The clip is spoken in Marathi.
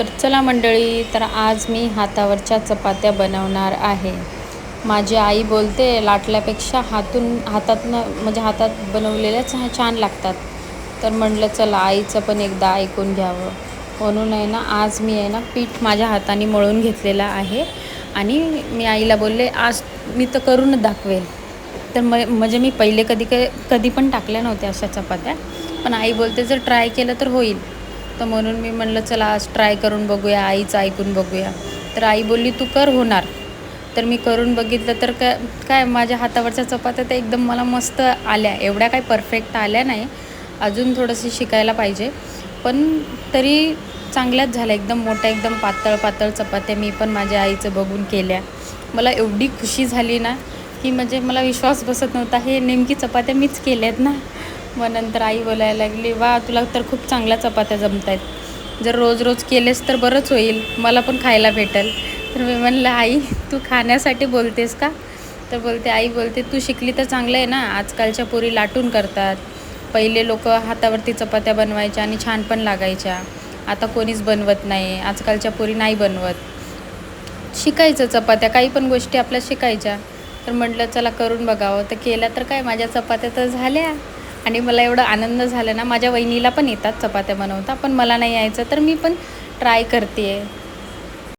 तर चला मंडळी तर आज मी हातावरच्या चपात्या बनवणार आहे. माझी आई बोलते लाटल्यापेक्षा हातून हातातनं म्हणजे हातात बनवलेल्याच चहा छान लागतात. तर म्हटलं चला आईचं पण एकदा ऐकून घ्यावं. म्हणून आहे ना आज मी आहे ना पीठ माझ्या हाताने मळून घेतलेलं आहे. आणि मी आईला बोलले आज मी तर करूनच दाखवेल. तर म म्हणजे मी पहिले कधी क कधी पण टाकल्या नव्हत्या अशा चपात्या. पण आई बोलते जर ट्राय केलं तर होईल. तर म्हणून मी म्हणलं चला आज ट्राय करून बघूया आईचं ऐकून बघूया. तर आई बोलली तू कर होणार. तर मी करून बघितलं तर काय काय माझ्या हातावरच्या चपात्या तर एकदम मला मस्त आल्या. एवढ्या काही परफेक्ट आल्या नाही. अजून थोडंसं शिकायला पाहिजे. पण तरी चांगल्याच झाल्या. एकदम मोठ्या एकदम पातळ पातळ चपात्या मी पण माझ्या आईचं बघून केल्या. मला एवढी खुशी झाली ना की म्हणजे मला विश्वास बसत नव्हता. हे नेमकी चपात्या मीच केल्यात ना. मग नंतर आई बोलायला लागली वा तुला तर खूप चांगल्या चपात्या जमत आहेत जर रोज रोज केलेस तर बरंच होईल मला पण खायला भेटेल. तर मी म्हणलं आई तू खाण्यासाठी बोलतेस का? तर बोलते आई बोलते तू शिकली तर चांगलं आहे ना आजकालच्या पोरी लाटून करतात. पहिले लोक हातावरती चपात्या बनवायच्या आणि छान पण लागायच्या. आता कोणीच बनवत नाही आजकालच्या पोरी नाही बनवत. शिकायचं चपात्या काही पण गोष्टी आपल्या शिकायच्या. तर म्हटलं चला करून बघावं. तर केल्या तर काय माझ्या चपात्या तर झाल्या. आणि मला एवढा आनंद झाला ना माझ्या वहिनीला पण येतात चपात्या बनवता पण मला नाही यायचं. तर मी पण ट्राय करते आहे